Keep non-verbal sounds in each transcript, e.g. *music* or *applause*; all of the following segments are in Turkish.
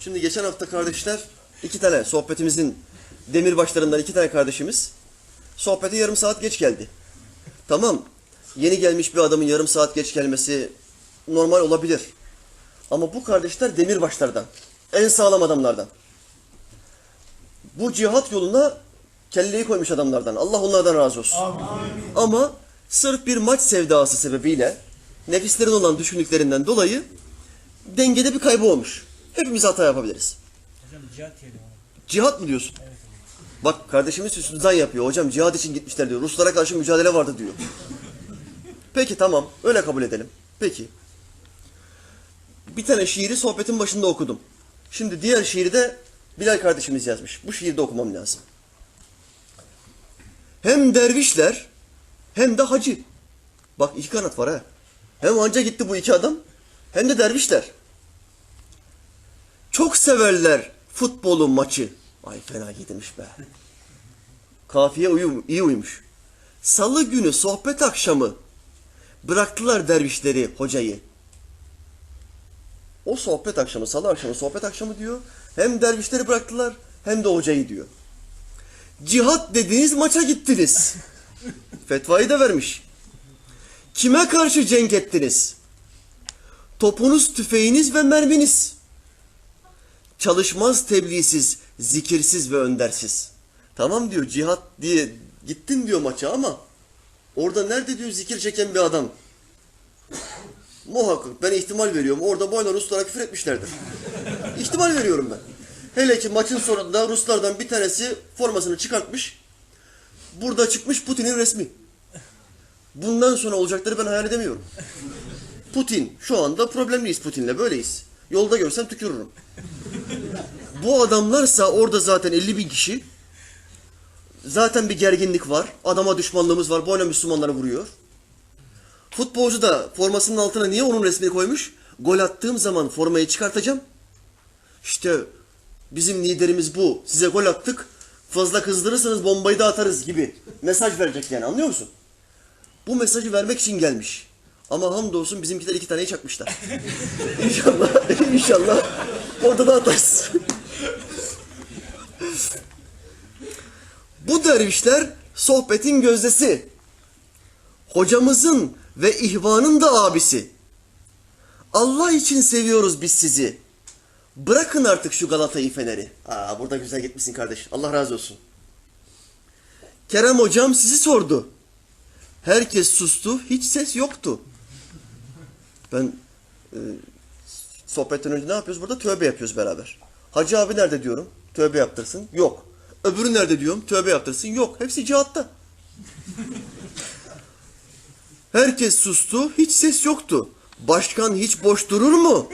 Şimdi geçen hafta kardeşler iki tane sohbetimizin demirbaşlarından iki tane kardeşimiz sohbete yarım saat geç geldi. Tamam yeni gelmiş bir adamın yarım saat geç gelmesi normal olabilir. Ama bu kardeşler demirbaşlardan. En sağlam adamlardan. Bu cihat yoluna kelleyi koymuş adamlardan. Allah onlardan razı olsun. Ama sırf bir maç sevdası sebebiyle nefislerin olan düşündüklerinden dolayı dengede bir kaybı olmuş. Hepimiz hata yapabiliriz. Hocam cihat var. Cihat mı diyorsun? Bak kardeşimiz üstünden yapıyor. Hocam cihat için gitmişler diyor. Ruslara karşı mücadele vardı diyor. Peki tamam. Öyle kabul edelim. Peki. Bir tane şiiri sohbetin başında okudum. Şimdi diğer şiiri de Bilal kardeşimiz yazmış. Bu şiiri de okumam lazım. Hem dervişler hem de hacı. Bak iki kanat var ha. Hem hacca gitti bu iki adam hem de dervişler. Çok severler futbolu maçı. Ay fena gitmiş be. Kafiye uyu, iyi uyumuş. Salı günü sohbet akşamı bıraktılar dervişleri hocayı. O sohbet akşamı, salı akşamı sohbet akşamı diyor. Hem dervişleri bıraktılar hem de hocayı diyor. Cihat dediğiniz maça gittiniz. *laughs* Fetvayı da vermiş. Kime karşı cenk ettiniz? Topunuz, tüfeğiniz ve merminiz. Çalışmaz tebliğsiz, zikirsiz ve öndersiz. Tamam diyor cihat diye gittin diyor maça ama orada nerede diyor zikir çeken bir adam. Muhakkak ben ihtimal veriyorum. Orada boyuna Ruslara küfür etmişlerdir. İhtimal veriyorum ben. Hele ki maçın sonunda Ruslardan bir tanesi formasını çıkartmış. Burada çıkmış Putin'in resmi. Bundan sonra olacakları ben hayal edemiyorum. Putin, şu anda problemliyiz Putin'le, böyleyiz. Yolda görsem tükürürüm. Bu adamlarsa orada zaten 50 bin kişi. Zaten bir gerginlik var. Adama düşmanlığımız var. Boyuna Müslümanları vuruyor. Futbolcu da formasının altına niye onun resmini koymuş? Gol attığım zaman formayı çıkartacağım. İşte bizim liderimiz bu. Size gol attık. Fazla kızdırırsanız bombayı da atarız gibi. Mesaj verecek yani anlıyor musun? Bu mesajı vermek için gelmiş. Ama hamdolsun bizimkiler iki taneyi çakmışlar. inşallah, *laughs* inşallah orada da atarız. Dervişler sohbetin gözdesi. Hocamızın ve ihvanın da abisi. Allah için seviyoruz biz sizi. Bırakın artık şu Galata'yı Fener'i. Aa burada güzel gitmişsin kardeş. Allah razı olsun. Kerem hocam sizi sordu. Herkes sustu, hiç ses yoktu. Ben e, sohbetten önce ne yapıyoruz? Burada tövbe yapıyoruz beraber. Hacı abi nerede diyorum? Tövbe yaptırsın. Yok. Öbürü nerede diyorum? Tövbe yaptırsın. Yok. Hepsi cihatta. Herkes sustu, hiç ses yoktu. Başkan hiç boş durur mu?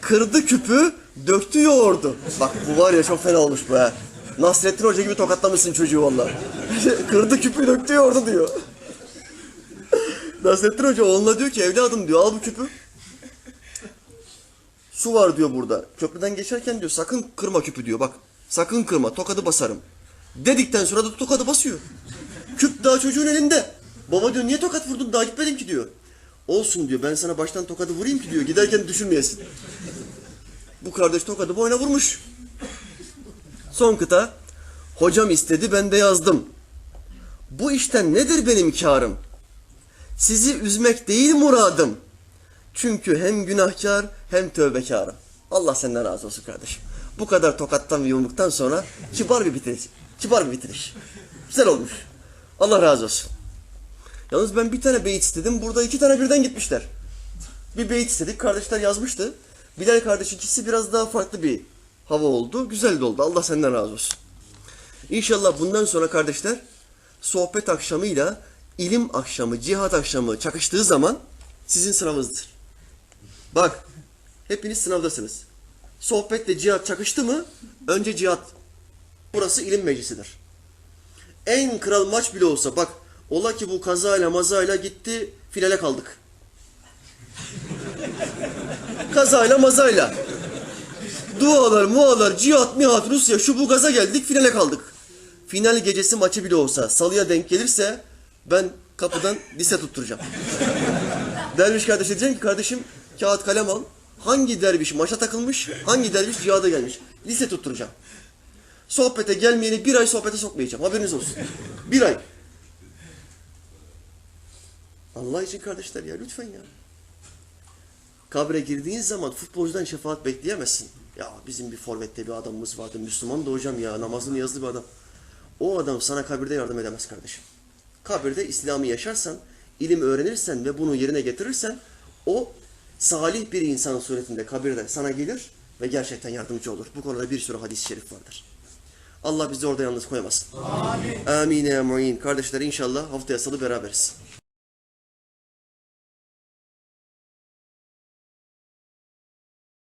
Kırdı küpü, döktü yoğurdu. Bak bu var ya çok fena olmuş bu ha. Nasrettin Hoca gibi tokatlamışsın çocuğu valla. *laughs* Kırdı küpü, döktü yoğurdu diyor. Nasrettin Hoca oğluna diyor ki evladım diyor al bu küpü. Su var diyor burada. Köprüden geçerken diyor sakın kırma küpü diyor bak. Sakın kırma tokadı basarım. Dedikten sonra da tokadı basıyor. Küp daha çocuğun elinde. Baba diyor niye tokat vurdun daha gitmedim ki diyor. Olsun diyor ben sana baştan tokadı vurayım ki diyor giderken düşünmeyesin. Bu kardeş tokadı boyuna vurmuş. Son kıta. Hocam istedi ben de yazdım. Bu işten nedir benim karım? Sizi üzmek değil muradım. Çünkü hem günahkar hem tövbekarım. Allah senden razı olsun kardeşim. Bu kadar tokattan ve yumruktan sonra kibar bir bitiriş. Kibar bir bitiriş. Güzel olmuş. Allah razı olsun. Yalnız ben bir tane beyit istedim. Burada iki tane birden gitmişler. Bir beyit istedik. Kardeşler yazmıştı. Bilal kardeş ikisi biraz daha farklı bir hava oldu. Güzel de oldu. Allah senden razı olsun. İnşallah bundan sonra kardeşler sohbet akşamıyla ilim akşamı, cihat akşamı çakıştığı zaman sizin sınavınızdır. Bak, hepiniz sınavdasınız. Sohbetle cihat çakıştı mı, önce cihat. Burası ilim meclisidir. En kral maç bile olsa, bak, ola ki bu kazayla mazayla gitti, finale kaldık. kazayla mazayla. Dualar, mualar, cihat, mihat, Rusya, şu bu gaza geldik, finale kaldık. Final gecesi maçı bile olsa, salıya denk gelirse ben kapıdan lise tutturacağım. Derviş kardeşe diyeceğim ki kardeşim kağıt kalem al. Hangi derviş maşa takılmış, hangi derviş cihada gelmiş. Liste tutturacağım. Sohbete gelmeyeni bir ay sohbete sokmayacağım. Haberiniz olsun. Bir ay. Allah için kardeşler ya lütfen ya. Kabre girdiğin zaman futbolcudan şefaat bekleyemezsin. Ya bizim bir forvette bir adamımız vardı. Müslüman da hocam ya namazlı niyazlı bir adam. O adam sana kabirde yardım edemez kardeşim. Kabirde İslam'ı yaşarsan, ilim öğrenirsen ve bunu yerine getirirsen o salih bir insan suretinde kabirde sana gelir ve gerçekten yardımcı olur. Bu konuda bir sürü hadis-i şerif vardır. Allah bizi orada yalnız koymasın. Amin. Amin. Kardeşler inşallah haftaya salı beraberiz.